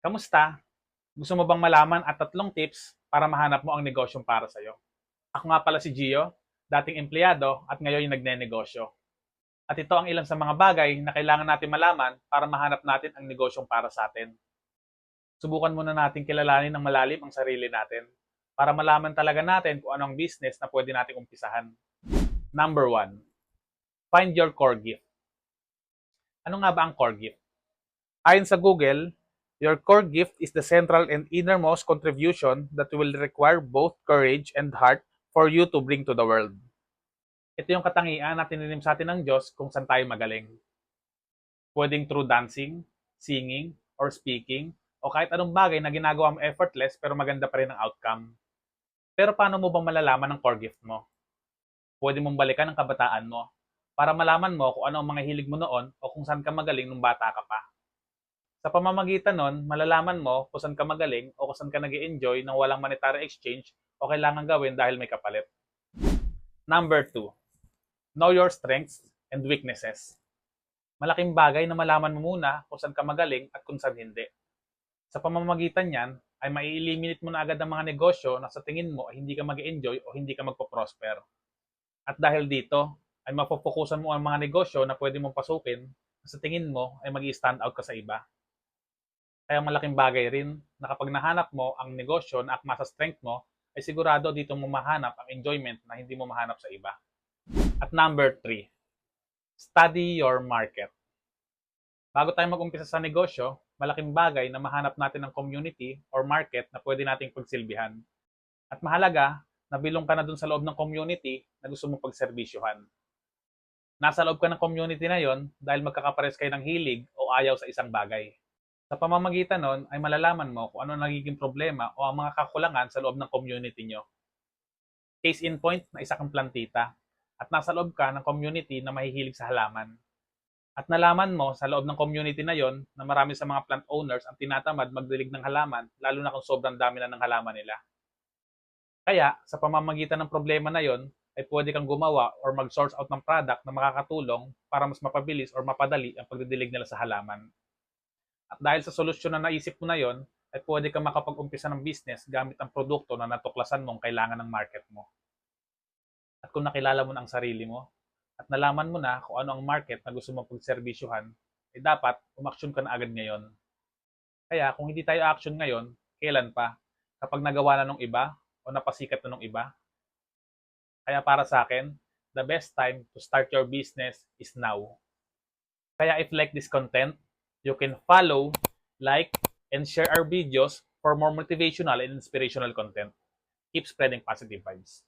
Kamusta? Gusto mo bang malaman at tatlong tips para mahanap mo ang negosyong para sa'yo? Ako nga pala si Gio, dating empleyado at ngayon yung nagne-negosyo. At ito ang ilan sa mga bagay na kailangan natin malaman para mahanap natin ang negosyong para sa atin. Subukan muna natin kilalanin ng malalim ang sarili natin para malaman talaga natin kung ano ang business na pwede nating umpisahan. Number one, find your core gift. Ano nga ba ang core gift? Ayon sa Google, your core gift is the central and innermost contribution that will require both courage and heart for you to bring to the world. Ito yung katangian na tininim sa atin ng Diyos kung saan tayo magaling. Pwedeng through dancing, singing, or speaking, o kahit anong bagay na ginagawa mo effortless pero maganda pa rin ang outcome. Pero paano mo bang malalaman ang core gift mo? Pwede mong balikan ang kabataan mo para malaman mo kung ano ang mga hilig mo noon o kung saan ka magaling nung bata ka pa. Sa pamamagitan nun, malalaman mo kung saan ka magaling o kung saan ka nag enjoy ng walang monetary exchange o kailangan gawin dahil may kapalit. Number 2. Know your strengths and weaknesses. Malaking bagay na malaman mo muna kung saan ka magaling at kung saan hindi. Sa pamamagitan niyan, ay mai-eliminate mo na agad ang mga negosyo na sa tingin mo ay hindi ka mag enjoy o hindi ka magpo-prosper. At dahil dito, ay mapofokusan mo ang mga negosyo na pwede mong pasukin na sa tingin mo ay mag stand out ka sa iba. Kaya malaking bagay rin na kapag nahanap mo ang negosyo na akma sa strength mo, ay sigurado dito mo mahanap ang enjoyment na hindi mo mahanap sa iba. At number 3, study your market. Bago tayo mag-umpisa sa negosyo, malaking bagay na mahanap natin ang community or market na pwede nating pagsilbihan. At mahalaga, nabilong ka na dun sa loob ng community na gusto mong pagservisyohan. Nasa loob ka ng community na yon dahil magkakapares kayo ng hilig o ayaw sa isang bagay. Sa pamamagitan nun ay malalaman mo kung ano nagiging problema o ang mga kakulangan sa loob ng community nyo. Case in point na isa kang plantita at nasa loob ka ng community na mahihilig sa halaman. At nalaman mo sa loob ng community na yon na marami sa mga plant owners ang tinatamad magdilig ng halaman lalo na kung sobrang dami na ng halaman nila. Kaya sa pamamagitan ng problema na yon ay pwede kang gumawa or mag-source out ng product na makakatulong para mas mapabilis or mapadali ang pagdidilig nila sa halaman. At dahil sa solusyon na naisip mo na yon, ay pwede kang makapag-umpisa ng business gamit ang produkto na natuklasan mong kailangan ng market mo. At kung nakilala mo na ang sarili mo, at nalaman mo na kung ano ang market na gusto mong pagserbisyuhan, ay dapat umaksyon ka na agad ngayon. Kaya kung hindi tayo action ngayon, kailan pa? Kapag nagawa na nung iba o napasikat na nung iba? Kaya para sa akin, the best time to start your business is now. Kaya if like this content, you can follow, like, and share our videos for more motivational and inspirational content. Keep spreading positive vibes.